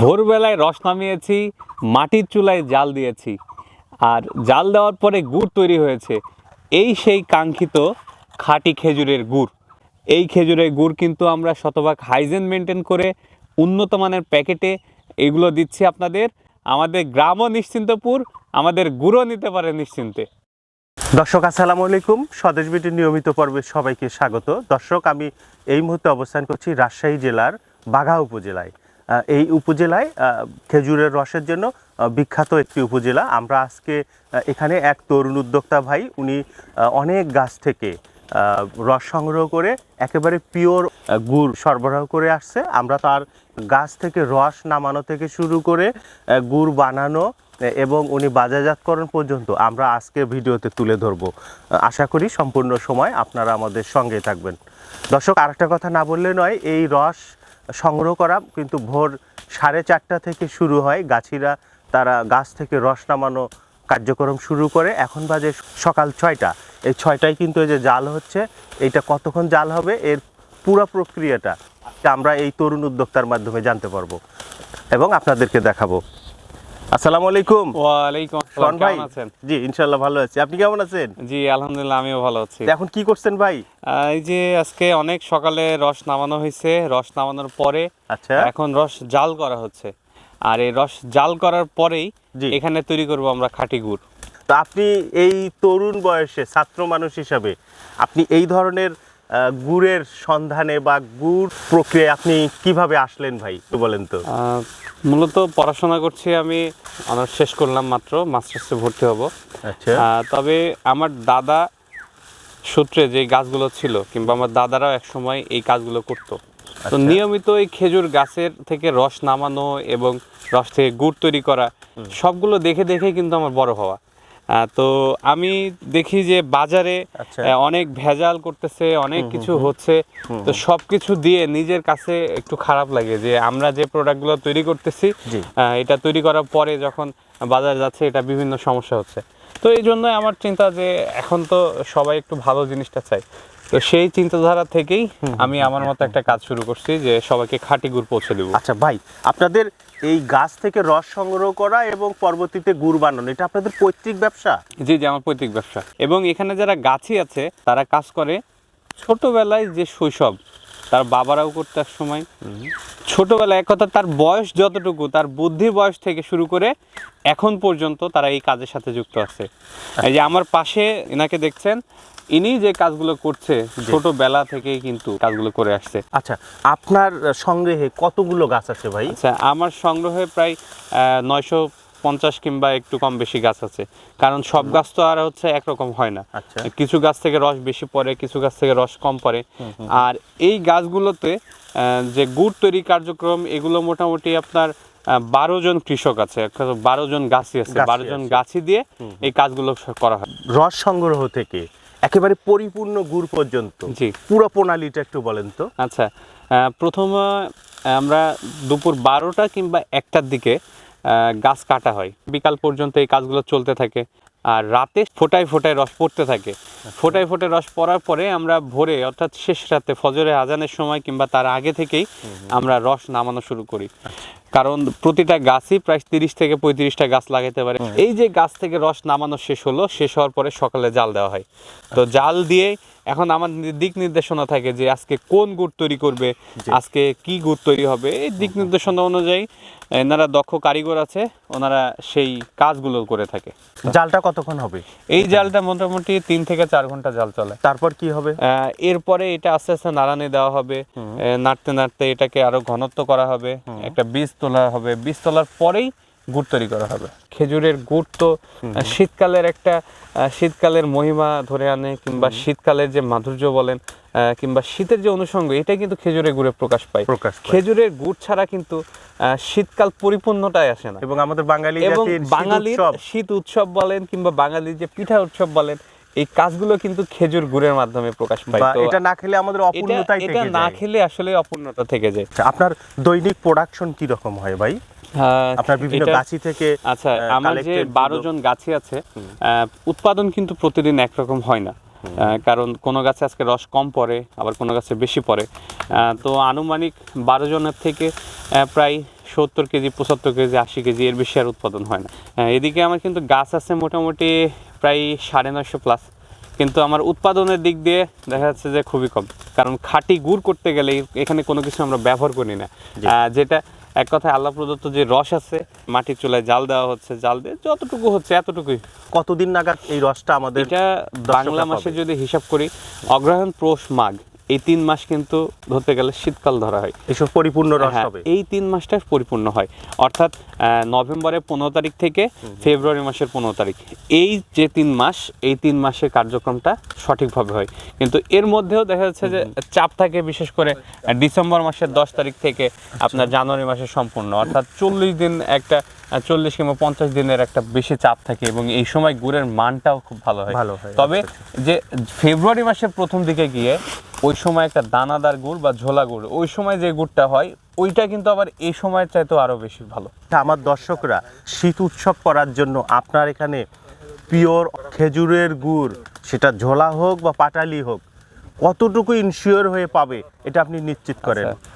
ভোরবেলায় রস নামিয়েছি, মাটির চুলায় জাল দিয়েছি। আর জাল দেওয়ার পরে গুড় তৈরি হয়েছে। এই সেই কাঙ্ক্ষিত খাঁটি খেজুরের গুড়। এই খেজুরের গুড় কিন্তু আমরা শতভাগ হাইজেন মেনটেন করে উন্নত মানের প্যাকেটে এগুলো দিচ্ছি আপনাদের। আমাদের গ্রামও নিশ্চিন্তপুর, আমাদের গুঁড়ো নিতে পারে নিশ্চিন্তে। দর্শক, আসসালামু আলাইকুম। স্বদেশ বিটির নিয়মিত পর্বে সবাইকে স্বাগত। দর্শক, আমি এই মুহূর্তে অবস্থান করছি রাজশাহী জেলার বাঘা উপজেলায়। এই উপজেলায় খেজুরের রসের জন্য বিখ্যাত একটি উপজেলা। আমরা আজকে এখানে এক তরুণ উদ্যোক্তা ভাই, উনি অনেক গাছ থেকে রস সংগ্রহ করে একেবারে পিওর গুড় সরবরাহ করে আসছে। আমরা তার গাছ থেকে রস নামানো থেকে শুরু করে গুড় বানানো এবং উনি বাজারজাতকরণ পর্যন্ত আমরা আজকে ভিডিওতে তুলে ধরব। আশা করি সম্পূর্ণ সময় আপনারা আমাদের সঙ্গে থাকবেন। দর্শক, আরেকটা কথা না বললে নয়, এই রস সংগ্রহ করা, কিন্তু ভোর সাড়ে চারটা থেকে শুরু হয়। গাছিরা তারা গাছ থেকে রস নামানো কার্যক্রম শুরু করে। এখন বাজে সকাল ছয়টা। এই ছয়টায় কিন্তু এই যে জাল হচ্ছে, এইটা কতক্ষণ জাল হবে, এর পুরো প্রক্রিয়াটা আমরা এই তরুণ উদ্যোক্তার মাধ্যমে জানতে পারব। এবং আপনাদেরকে দেখাবো। আসসালামু আলাইকুম। ওয়ালাইকুম আসসালাম ভাই কেমন আছেন? জি ইনশাল্লাহ ভালো আছি। আপনি কেমন আছেন? জি আলহামদুলিল্লাহ আমিও ভালো আছি। এখন কি করছেন ভাই? এই যে আজকে অনেক সকালে রস নামানো হয়েছে। রস নামানোর পরে আচ্ছা। এখন রস জাল করা হচ্ছে। আর এই রস জাল করার পরেই। এখানে তৈরি করব আমরা খাঁটি গুড়। তো আপনি এই তরুণ বয়সে ছাত্র মানুষ হিসাবে আপনি এই ধরনের গুড়ের সন্ধানে বা গুড় প্রক্রিয়ায় আপনি কীভাবে আসলেন ভাই বলেন তো। মূলত পড়াশোনা করছি আমি অনার্স শেষ করলাম মাত্র মাস্টার্সে ভর্তি হব। আচ্ছা। তবে আমার দাদা সূত্রে যে গাছগুলো ছিল কিংবা আমার দাদারাও এক সময় এই কাজগুলো করতো। তো আচ্ছা। নিয়মিত এই খেজুর গাছের থেকে রস নামানো এবং রস থেকে গুড় তৈরি করা সবগুলো দেখে দেখে কিন্তু আমার বড় হওয়া। তো আমি দেখি যে বাজারে আচ্ছা। অনেক ভেজাল করতেছে অনেক কিছু হচ্ছে। তো সব কিছু দিয়ে নিজের কাছে একটু খারাপ লাগে যে আমরা যে প্রোডাক্টগুলো তৈরি করতেছি এটা তৈরি করার পরে যখন বাজার যাচ্ছে এটা বিভিন্ন সমস্যা হচ্ছে। তো এই জন্যই আমার চিন্তা যে এখন তো সবাই একটু ভালো জিনিসটা চাই তো সেই চিন্তাধারা থেকেই আমি আমার মতো একটা কাজ শুরু করছি যে সবাইকে খাঁটি গুড় পৌঁছে দেবো। আচ্ছা ভাই আপনাদের এই গাছ থেকে রস সংগ্রহ করা এবং পরবর্তীতে গুড় বানানো এটা আপনাদের পৈতৃক ব্যবসা? জি জি আমার পৈতৃক ব্যবসা। এবং এখানে যারা গাছি আছে তারা কাজ করে ছোটবেলায় যে শৈশব তার বাবারাও করতে এক সময়। ছোটবেলায় এক কথা তার বয়স যতটুকু তার বুদ্ধির বয়স থেকে শুরু করে এখন পর্যন্ত তারা এই কাজের সাথে যুক্ত আছে। এই যে আমার পাশে এনাকে দেখছেন ইনি যে কাজগুলো করছে ছোটবেলা থেকেই কিন্তু কাজগুলো করে আসছে। আচ্ছা আপনার সংগ্রহে কতগুলো গাছ আছে ভাই? আচ্ছা আমার সংগ্রহে প্রায় নয়শো পঞ্চাশ কিংবা একটু কম বেশি গাছ আছে। কারণ সব গাছ তো আর হচ্ছে একরকম হয় না। আচ্ছা। কিছু গাছ থেকে রস বেশি পড়ে কিছু গাছ থেকে রস কম পড়ে। আর এই গাছগুলোতে যে গুড় তৈরি কার্যক্রম এগুলো মোটামুটি আপনার বারো জন কৃষক আছে বারো জন গাছি আছে। বারো জন আছে। গাছি দিয়ে এই কাজগুলো করা হয়। রস সংগ্রহ থেকে একেবারে পরিপূর্ণ গুড় পর্যন্ত। জি। পুরো প্রণালীটা একটু বলেন তো। আচ্ছা প্রথমে আমরা দুপুর বারোটা কিংবা একটার দিকে গাছ কাটা হয়। বিকাল পর্যন্ত এই কাজগুলো চলতে থাকে আর রাতে ফোটায় ফোটায় রস পড়তে থাকে। ফোটায় ফোটায় রস পড়ার পরে আমরা ভোরে অর্থাৎ শেষ রাতে ফজরে আজানের সময় কিংবা তার আগে থেকেই আমরা রস নামানো শুরু করি। কারণ প্রতিটা গাছই প্রায় তিরিশ থেকে পঁয়ত্রিশটা গাছ লাগাতে পারে। এই যে গাছ থেকে রস নামানো শেষ হলো শেষ হওয়ার পরে সকালে জাল দেওয়া হয়। তো জাল দিয়ে এখন আমার দিক নির্দেশনা থাকে যে আজকে কোন গুড় তৈরি করবে আজকে কি গুড় তৈরি হবে এই দিক নির্দেশনা অনুযায়ী এনারা দক্ষ কারিগর আছে ওনারা সেই কাজগুলো করে থাকে। জালটা কতক্ষণ হবে? এই জালটা মোটামুটি তিন থেকে চার ঘণ্টা জাল চলে। তারপর কি হবে? আহ, এরপরে এটা আস্তে আস্তে নাড়ানি দেওয়া হবে। নাড়তে নাড়তে এটাকে আরও ঘনত্ব করা হবে। একটা বীজ তোলা হবে। বীজ তোলার পরেই গুড় তৈরি করা হবে। খেজুরের গুড় তো শীতকালের একটা শীতকালের মহিমা ধরে আনে কিংবা শীতকালের যে মাধুর্য বলেন আহ, কিংবা শীতের যে অনুষঙ্গ এটা কিন্তু খেজুরের গুড়ে প্রকাশ পায়। প্রকাশ খেজুরের গুড় ছাড়া কিন্তু আহ, শীতকাল পরিপূর্ণটাই আসে না। এবং আমাদের বাঙালি এবং বাঙালির উৎসব। শীত উৎসব বলেন কিংবা বাঙালির যে পিঠা উৎসব বলেন এই কাজগুলো কিন্তু খেজুর গুড়ের মাধ্যমে প্রকাশ পায়। তো এটা না খেলে আমাদের এটা অপূর্ণতাই এটা থেকে না খেলে আসলে অপূর্ণতা থেকে যায়। আচ্ছা, আপনার দৈনিক প্রোডাকশন কি রকম হয় ভাই? আপনার বিভিন্ন গাছি থেকে আচ্ছা আমার যে collected বারো গুলো- জন গাছে আছে উৎপাদন কিন্তু প্রতিদিন একরকম হয় না। কারণ কোনো গাছে আজকে রস কম পড়ে আবার কোনো গাছে বেশি পড়ে। তো আনুমানিক বারো জনের থেকে প্রায় সত্তর কেজি পঁচাত্তর কেজি আশি কেজি এর বেশি আর উৎপাদন হয় না। হ্যাঁ, এদিকে আমার কিন্তু গাছ আছে মোটামুটি প্রায় সাড়ে নয়শো প্লাস কিন্তু আমার উৎপাদনের দিক দিয়ে দেখা যাচ্ছে যে খুবই কম। কারণ খাঁটি গুড় করতে গেলে এখানে কোনো কিছু আমরা ব্যবহার করি না। যেটা এক কথায় আল্লাহ প্রদত্ত যে রস আছে মাটির চুলায় জাল দেওয়া হচ্ছে জাল দিয়ে যতটুকু হচ্ছে এতটুকুই। কতদিন নাগাদ এই রসটা আমাদের এটা বাংলা মাসে যদি হিসাব করি অগ্রহায়ণ পৌষ মাঘ। এই তিন মাস কিন্তু ধরতে গেলে শীতকাল ধরা হয়। এসব পরিপূর্ণ রস হ্যাঁ, হবে? এই তিন মাসটা পরিপূর্ণ হয়। অর্থাৎ নভেম্বরের পনেরো তারিখ থেকে ফেব্রুয়ারি মাসের পনেরো তারিখ। এই যে তিন মাস এই তিন মাসের কার্যক্রমটা সঠিকভাবে হয়। কিন্তু এর মধ্যেও দেখা যাচ্ছে যে চাপ থাকে বিশেষ করে ডিসেম্বর মাসের দশ তারিখ থেকে আপনার জানুয়ারি মাসের সম্পূর্ণ। অর্থাৎ চল্লিশ দিন একটা চল্লিশ কিংবা পঞ্চাশ দিনের একটা বেশি চাপ থাকে এবং এই সময় গুড়ের মানটাও খুব ভালো হয়। ভালো হয়, তবে আচ্ছা, যে ফেব্রুয়ারি মাসের প্রথম দিকে গিয়ে ওই সময় একটা দানাদার গুড় বা ঝোলা গুড় ওই সময় যে গুড়টা হয় ওইটা কিন্তু আবার এই সময়ের চাইতেও আরও বেশি ভালো। আমার দর্শকরা শীত উৎসব করার জন্য আপনার এখানে পিওর খেজুরের গুড় সেটা ঝোলা হোক বা পাটালি হোক কতটুকু ইনশিওর হয়ে পাবে এটা আপনি নিশ্চিত করেন। আচ্ছা,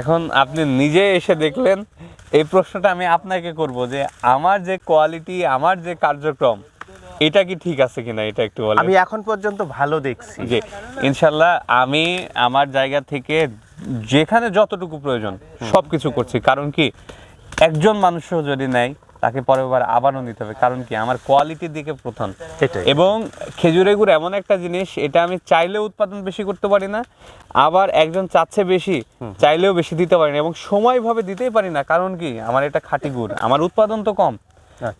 এখন আপনি নিজে এসে দেখলেন এই প্রশ্নটা আমি আপনাকে করব যে আমার যে কোয়ালিটি আমার যে কার্যক্রম এটা কি ঠিক আছে কিনা এটা একটু বলেন। আমি এখন পর্যন্ত ভালো দেখছি। যে ইনশাল্লাহ আমি আমার জায়গা থেকে যেখানে যতটুকু প্রয়োজন সব কিছু করছি। কারণ কি একজন মানুষও যদি নেয় তাকে পরেরবার আবারও নিতে হবে। কারণ কি? আমার কোয়ালিটির দিকে প্রথম। এবং খেজুরের গুড় এমন একটা জিনিস এটা আমি চাইলেও উৎপাদন বেশি করতে পারি না আবার একজন চাচ্ছে বেশি চাইলেও বেশি দিতে পারি না এবং সময়ভাবে দিতেই পারি না। কারণ কি? আমার এটা খাঁটি গুড়। আমার উৎপাদন তো কম।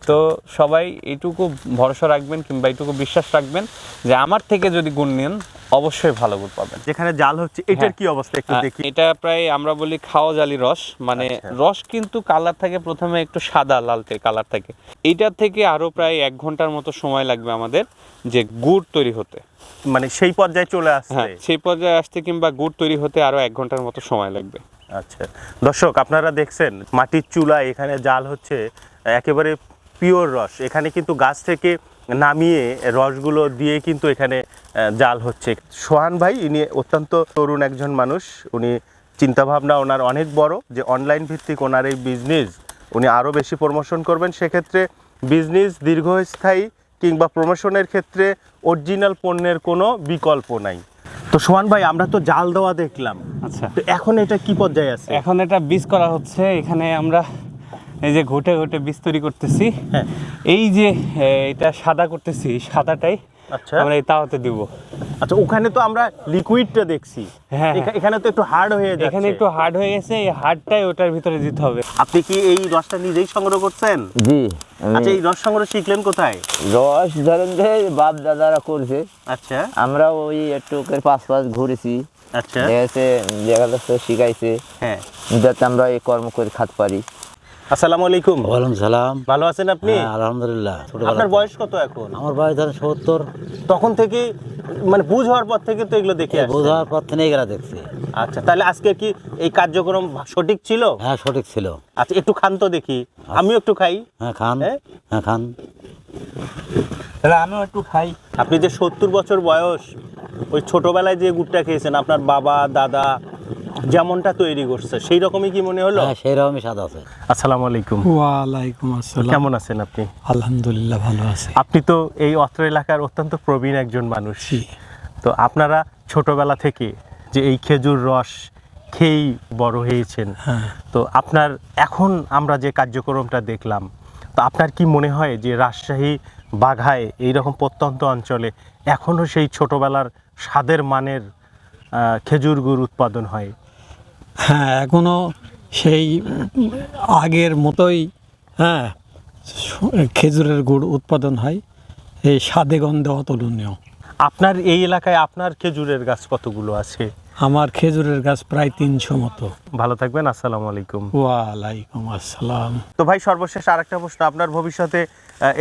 তো সবাই এইটুকু ভরসা রাখবেন কিংবা এইটুকু বিশ্বাস রাখবেন যে আমার থেকে যদি গুণ নেন অবশ্যই ভালো গুড় পাবেন। যেখানে জাল হচ্ছে এটার হ্যাঁ। কি অবস্থা একটু দেখি। এটা প্রায় আমরা বলি খাওয়া জালি রস। মানে আচ্ছা। রস কিন্তু কালার থাকে প্রথমে একটু সাদা লালটে কালার থাকে। এইটার থেকে আরও প্রায় এক ঘণ্টার মতো সময় লাগবে আমাদের যে গুড় তৈরি হতে। মানে সেই পর্যায়ে চলে আসছে হ্যাঁ সেই পর্যায়ে আসতে কিংবা গুড় তৈরি হতে আরও এক ঘণ্টার মতো সময় লাগবে। আচ্ছা। দর্শক আপনারা দেখছেন মাটির চুলা এখানে জাল হচ্ছে একেবারে পিওর রস। এখানে কিন্তু গাছ থেকে নামিয়ে রসগুলো দিয়ে কিন্তু এখানে জাল হচ্ছে। সোহান ভাই ইনি অত্যন্ত তরুণ একজন মানুষ। উনি চিন্তাভাবনা ওনার অনেক বড় যে অনলাইন ভিত্তিক ওনার এই বিজনেস উনি আরও বেশি প্রমোশন করবেন। সেক্ষেত্রে বিজনেস দীর্ঘস্থায়ী কিংবা প্রমোশনের ক্ষেত্রে অরিজিনাল পণ্যের কোনো বিকল্প নাই। তো সোহান ভাই আমরা তো জাল দেওয়া দেখলাম। আচ্ছা। তো এখন এটা কি পর্যায়ে আছে? এখন এটা বীজ করা হচ্ছে। এখানে আমরা এই যে ঘুটে ঘুটে বিস্তরি করতেছি। হ্যাঁ। এই যে এটা সাদা করতেছি সাদাটাই আচ্ছা। আমরা এই তাওয়াতে দিব। আচ্ছা ওখানে তো আমরা লিকুইডটা দেখছি। হ্যাঁ, এখানে তো একটু হার্ড হয়ে যাচ্ছে। এখানে একটু হার্ড হয়ে গেছে এই হার্ডটাই ওটার ভিতরে দিতে হবে। আপনি কি এই রসটা নিজেই সংগ্রহ করছেন? জি আচ্ছা এই রস সংগ্রহ শিখলেন কোথায়? রস ধরেন যে বাপ দাদারা করছে। আচ্ছা। আমরা ওই একটু পাঁচ পাঁচ ঘুরেছি। আচ্ছা। দেখেছে দেখা যাচ্ছে শিখাইছে। হ্যাঁ। যাতে আমরা এই কর্ম করে খাতে পারি। আসসালামু আলাইকুম। ওয়ালাইকুম সালাম। ভালো আছেন আপনি? হ্যাঁ, আলহামদুলিল্লাহ। আপনার বয়স কত এখন? আমার বয়স ধরেন সত্তর। তখন থেকে মানে বুঝ হওয়ার পর থেকে তো এগুলো দেখে আসছেন। বোঝার পর থেকে এগুলা দেখছি। আচ্ছা তাহলে আজকে কি এই কার্যক্রম সঠিক ছিল? হ্যাঁ সঠিক ছিল। আচ্ছা একটু খান তো দেখি। আমিও একটু খাই। হ্যাঁ খান। হ্যাঁ? হ্যাঁ খান। তাহলে আমিও একটু খাই। আপনি যে সত্তর বছর বয়স ওই ছোটবেলায় যে গুড়টা খেয়েছেন আপনার বাবা দাদা যেমনটা তৈরি করছে সেই রকমই কি মনে হলো? হ্যাঁ সেই রকমই স্বাদ আছে। আসসালামু আলাইকুম। ওয়ালাইকুম আসসালাম। কেমন আছেন আপনি? আলহামদুলিল্লাহ ভালো আছি। আপনি তো এই অত্র এলাকার অত্যন্ত প্রবীণ একজন মানুষ। জি। তো আপনারা ছোটবেলা থেকে যে এই খেজুর রস খেয়েই বড় হয়েছেন হ্যাঁ। তো আপনার এখন আমরা যে কার্যক্রমটা দেখলাম তো আপনার কি মনে হয় যে রাজশাহী বাঘায় এইরকম প্রত্যন্ত অঞ্চলে এখনও সেই ছোটবেলার স্বাদের মানের খেজুর গুড় উৎপাদন হয়? হ্যাঁ এখনও সেই আগের মতোই হ্যাঁ খেজুরের গুড় উৎপাদন হয়। এই স্বাদে গন্ধে অতুলনীয়। আপনার এই এলাকায় আপনার খেজুরের গাছ কতগুলো আছে? আমার খেজুরের গাছ প্রায় তিনশো মতো। ভালো থাকবেন আসসালামু আলাইকুম। ওয়ালাইকুম আসসালাম। তো ভাই সর্বশেষ আরেকটা প্রশ্ন আপনার ভবিষ্যতে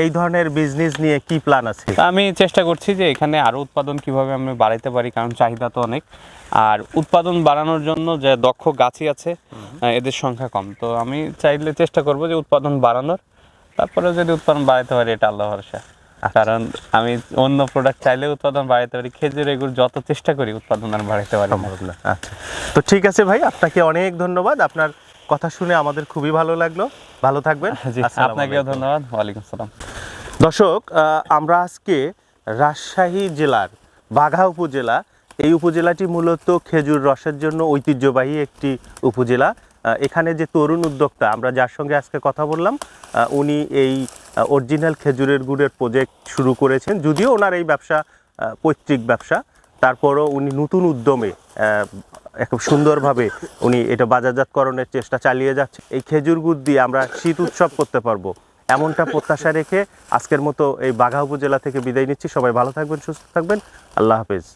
এই ধরনের বিজনেস নিয়ে কি প্ল্যান আছে? তা আমি চেষ্টা করছি যে এখানে আরও উৎপাদন কীভাবে আমি বাড়াইতে পারি কারণ চাহিদা তো অনেক। আর উৎপাদন বাড়ানোর জন্য যে দক্ষ গাছই আছে এদের সংখ্যা কম। তো আমি চাইলে চেষ্টা করব যে উৎপাদন বাড়ানোর। তারপরে যদি উৎপাদন বাড়াইতে পারি এটা আল্লাহ ভরসা। কারণ আমি অন্য প্রোডাক্ট চাইলে উৎপাদন বাড়াইতে পারি খেজুর এগুলো যত চেষ্টা করি উৎপাদন আর বাড়াইতে পারি সম্ভব না। আচ্ছা। তো ঠিক আছে ভাই আপনাকে অনেক ধন্যবাদ। আপনার কথা শুনে আমাদের খুবই ভালো লাগল। ভালো থাকবেন। আপনাকেও ধন্যবাদ। ওয়ালাইকুম আসসালাম। দর্শক আহ, আমরা আজকে রাজশাহী জেলার বাঘা উপজেলা এই উপজেলাটি মূলত খেজুর রসের জন্য ঐতিহ্যবাহী একটি উপজেলা। এখানে যে তরুণ উদ্যোক্তা, আমরা যার সঙ্গে আজকে কথা বললাম উনি এই অরিজিনাল খেজুরের গুড়ের প্রজেক্ট শুরু করেছেন, যদিও ওনার এই ব্যবসা পৈতৃক ব্যবসা। তারপরও উনি নতুন উদ্যমে খুব সুন্দরভাবে উনি এটা বাজারজাতকরণের চেষ্টা চালিয়ে যাচ্ছে। এই খেজুর গুড় দিয়ে আমরা শীত উৎসব করতে পারব, এমনটা প্রত্যাশা রেখে আজকের মতো এই বাঘা উপজেলা থেকে বিদায় নিচ্ছি। সবাই ভালো থাকবেন, সুস্থ থাকবেন। আল্লাহ হাফেজ।